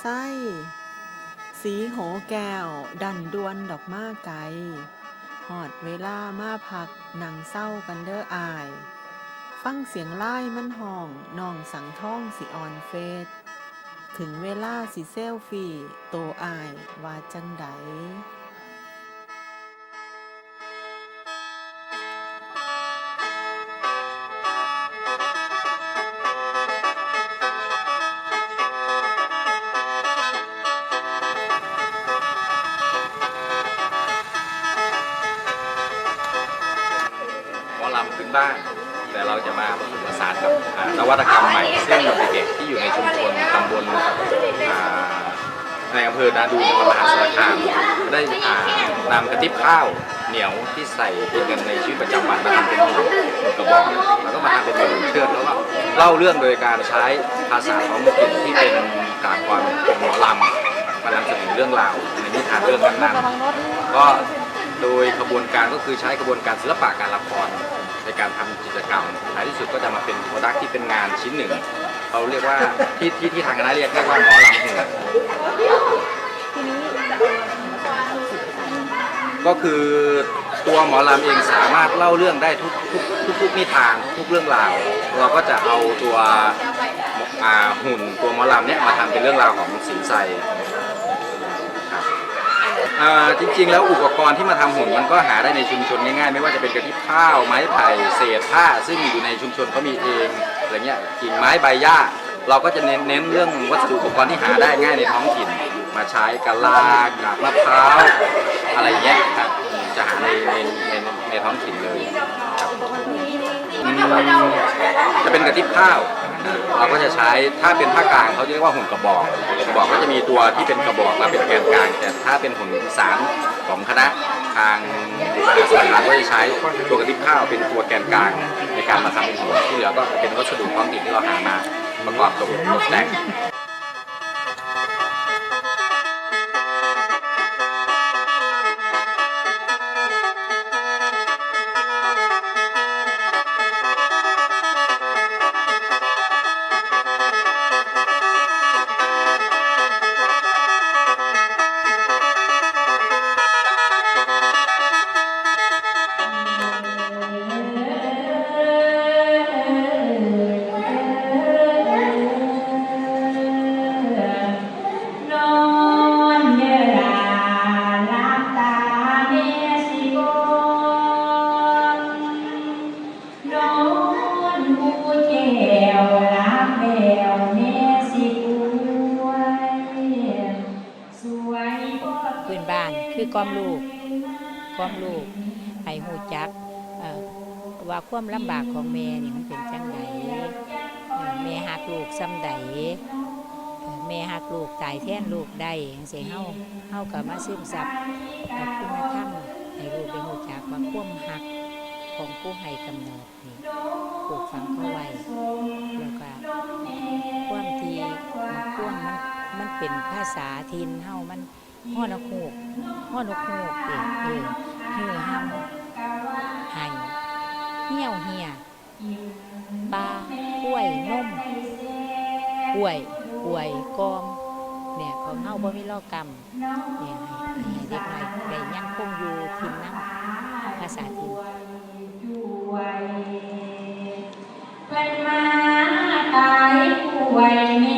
ไส้ สีโหแก้ว ดันดวนดอกมาไกลหอดเวลามาพักหนังเศร้ากันเด้ออาย ฟังเสียงไล่มันห้องนองสังท่องสิออนเฟสถึงเวลาสิเซลฟี่โตอายว่าจังได นกับอ่าวัตกรรมใหม่ซึ่งเด็กๆที่อยู่ในชุมชนตำบลในอำเภอนาดูจังหวัดมหาสารคามได้นำกระติบข้าวเหนียวที่ใส่เป็นกันในชีวิตประจำวันมาทำเป็นหมูกระบอกแล้วก็มาทำเป็นเมนูเชือดแล้วก็เล่าเรื่องโดยการใช้ภาษาท้องถิ่นที่เป็นกากความเป็นหมอลำมานำเสนอเรื่องราวในนิทานเรื่องนั้นๆก็โดยขบวนการก็คือใช้กระบวนการศิลปะการละคร ในการทำกิจกรรมท้ายที่สุดก็จะมาเป็นโปรดักที่เป็นงานชิ้นหนึ่งเขาเรียกว่าที่ที่ที่ทางคณะเรียกเรียกว่าหมอลำเหือก็คือตัวหมอลำเองสามารถเล่าเรื่องได้ทุกทุกทุกทุกนิทานทุกเรื่องราว เราก็จะเอาตัวหุ่นตัวหมอลำเนี่ยมาทำเป็นเรื่องราวของสินไซ อ่าจริงๆ แล้วอุปกรณ์ที่มาทำหุ่นมันก็หาได้ในชุมชนง่ายๆ ไม่ว่าจะเป็นกระติบข้าวไม้ไผ่เศษผ้า ซึ่งอยู่ในชุมชนเขามีเองอะไรเงี้ยกิ่งไม้ใบหญ้า เราก็จะเน้นเน้นเรื่องวัสดุอุปกรณ์ที่หาได้ง่ายในท้องถิ่น มาใช้กะลากาบมะพร้าวอะไรเงี้ยครับจะหาในในในในท้องถิ่นเลยครับอืมจะเป็นกระติบข้าว เราก็จะใช้ถ้าเป็นภาคกลางเขาเรียกว่าหุ่นกระบอกกระบอกก็จะมีตัวที่เป็นกระบอกมาเป็นแกนกลาง แต่ถ้าเป็นหุ่นสานของคณะทางมหาสารคาก็จะใช้ตัวกระติบข้าวเป็นตัวแกนกลางในการมาทำเป็นหุ่นที่เหลือก็เป็นวัสดุท้องถิ่นที่เราหามาประกอบตกตกแต่ง อนกูแก้วลับแก้วเมสิกวยสวยบ่พื้นบ้านคือความลูกความลูกให้หูจักว่าความลำบากของแม่นี่มันเป็นจังไดแม่หักลูกซ้ำใดแม่หักลูกตายแท่นลูกได้จังซี่เฮาเฮาก็มาซึมซับกับคุณธรรมให้ลูกได้หูจักว่าความหัก ของผู้ให้กำเนิดนี่ปลูกฝังเข้าไว้แล้วก็ความที่ความมันมันเป็นภาษาทินเฮามันพ่อนกฮูกพ่อนกฮูกเองเออเหือหำไห้เหี่ยวเหี่ยปลากล้วยนมกล้วยกล้วยกอมเนี่ยของเฮาบ่มีลอกกรรมเนี่ยให้เด็กน้อยได้ยังคงอยู่ทินน้ำภาษาทิน ป่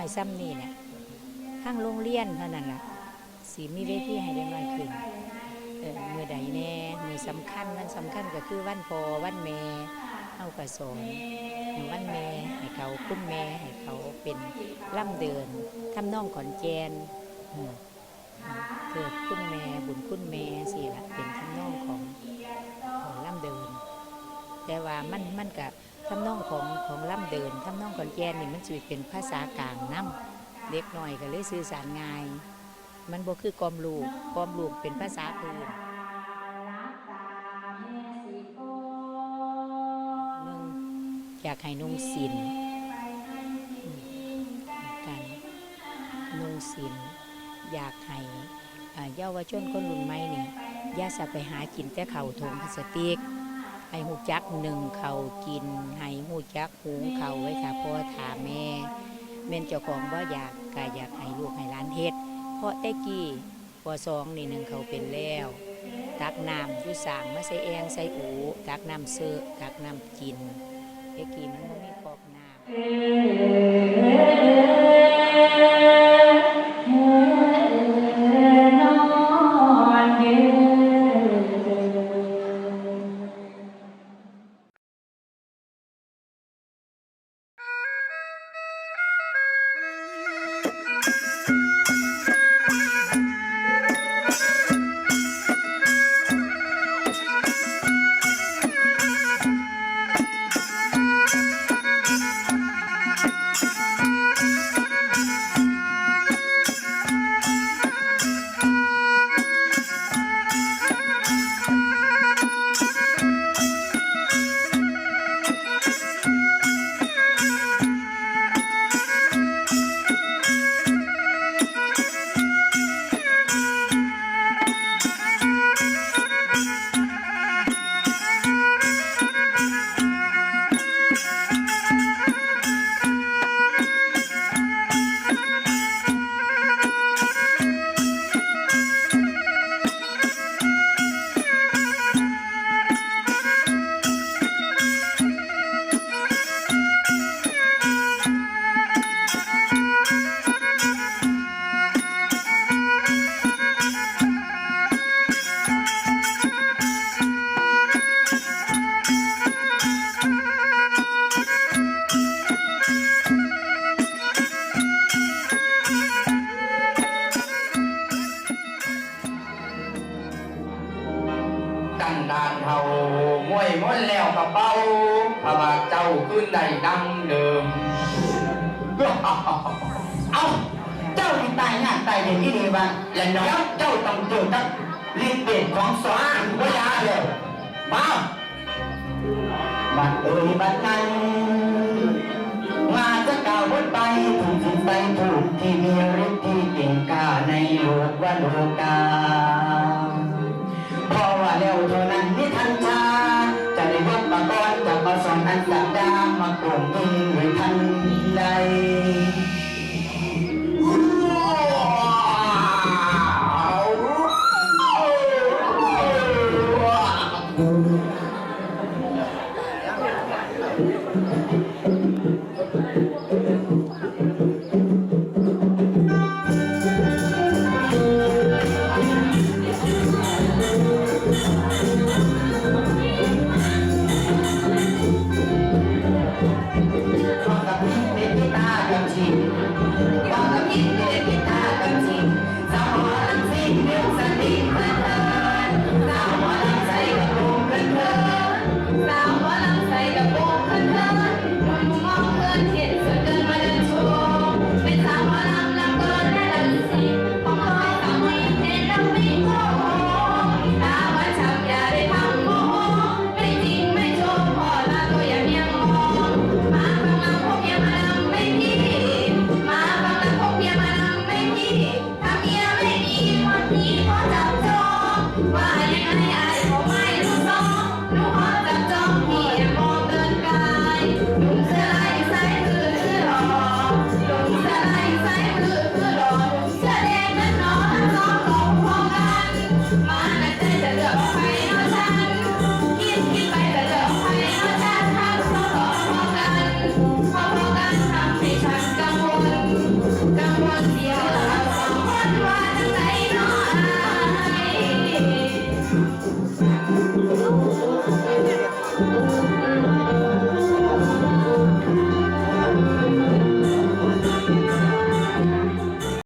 อยซ้ำนี่เนี่ยข้างโรงเรียนเท่านั้นล่ะสีมีเวทีให้ได้น้อยขึ้นเออมือใดแน่มือสำคัญวันสำคัญก็คือวันพอวันเมเอากระสนวันเมให้เขาคุ้มเมให้เขาเป็นล่ำเดินทำน่องขอนแกนเกิดคุ้มเมบุญคุ้มเมสี่ละเป็นทำน่องของของล่ำเดิน แต่ว่ามันมันกับ ทำนองของของล่ำเดินทำนองขอนแก่นนี่มันสิเป็นภาษากลางนํเล็กหน่อยก็เลยสื่อสารง่าย มันบ่คือกลอมลูกกลอมลูกเป็นภาษาพื้นหนึ่งอยากให้นุ่งสินกันนุ่งสินอยากให้เยาวชนคนรุ่นใหม่นี่อย่าสะไปหากินแต่เข่าวถุงพลาสติก ให้หูจักหนึ่งเขากิน ให้หูจักหูเขาวไว้ค่ะพ่อถามแม่แม่เจ้าของว่าอยากก็อยากให้ลูกให้ร้านเฮ็ด เพราะแต่กี้ปอสองนี่หนึ่งเขาเป็นแล้ว ตักน้ำยุสางมาใส่แองใส่อูตักน้ำเสือตักน้ำกินแต่กี้มันไม่มีกอกน้ำ แล้วกับเป้าพระบาทเจ้าขึ้นใดดังเดิมเอาเจ้าที่ตายงานตายเด่นที่ มาโกงเองหรือทันใด